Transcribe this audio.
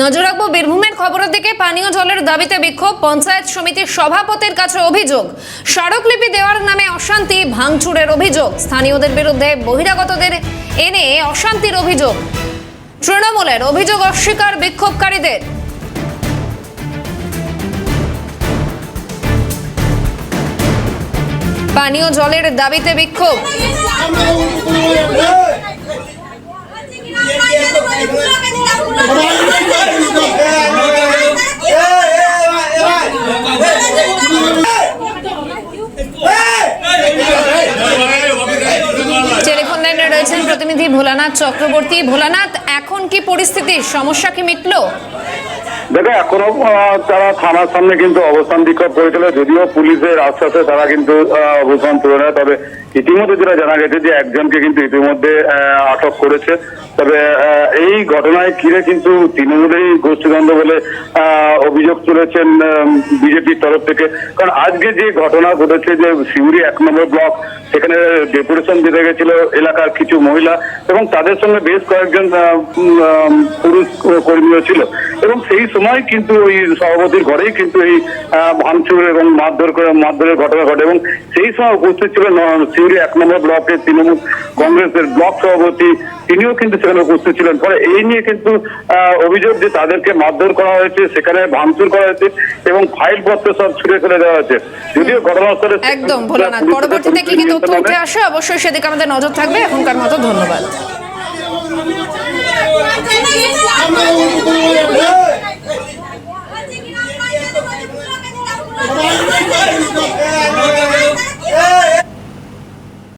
নজর রাখব বীরভূমের খবরের দিকে। পানীয় জলের দাবিতে বিক্ষোভ, পঞ্চায়েত সমিতির সভাপতির কাছে অভিযোগ। স্মারকলিপি দেওয়ার নামে অশান্তি, ভাঙচুরের অভিযোগ। স্থানীয়দের বিরুদ্ধে বহিরাগতদের এনে অশান্তির অভিযোগ। তৃণমূলের অভিযোগ অস্বীকার বিক্ষোভকারীদের। পানীয় জলের দাবিতে বিক্ষোভ। প্রতিনিধি ভোলানাথ চক্রবর্তী। ভোলানাথ, এখন কি পরিস্থিতি? সমস্যা কি মিটলো? দেখো, এখনও তারা থানার সামনে কিন্তু অবস্থান বিক্ষোভ করেছিল। যদিও পুলিশের আশ্বাসে তারা কিন্তু অবস্থান তুলে নেয়। তবে ইতিমধ্যে যেটা জানা গেছে যে একজনকে কিন্তু ইতিমধ্যে আটক করেছে। তবে এই ঘটনায় ঘিরে কিন্তু তৃণমূলেই গোষ্ঠীদ্বন্দ্ব বলে অভিযোগ তুলেছেন বিজেপির তরফ থেকে। কারণ আজকে যে ঘটনা ঘটেছে যে সিউড়ি এক নম্বর ব্লক সেখানে ডেপুটেশন দিতে গেছিল এলাকার কিছু মহিলা এবং তাদের সঙ্গে বেশ কয়েকজন পুরুষ কর্মীও ছিল। এবং সেই সময় কিন্তু ওই সভাপতির ঘরেই কিন্তু এই ভাঙচুর এবং মারধর করে, মারধরের ঘটনা ঘটে এবং সেই সময় উপস্থিত ছিল সিউড়ি এক নম্বর ব্লকের তৃণমূল কংগ্রেসের ব্লক সভাপতি তিনিও কিন্তু সেখানে উপস্থিত ছিলেন। ফলে এই নিয়ে কিন্তু আহ, অভিযোগ যে তাদেরকে মারধর করা হয়েছে সেখানে ভাঙচুর করা হয়েছে এবং ফাইল পত্র সব ছুড়ে ফেলে দেওয়া হয়েছে। যদিও ঘটনাস্থলে একদম ভোলানাথ। পরবর্তীতে কি কি তথ্য উঠে আসে অবশ্যই সেদিকে আমাদের নজর থাকবে। এখনকার মতো ধন্যবাদ।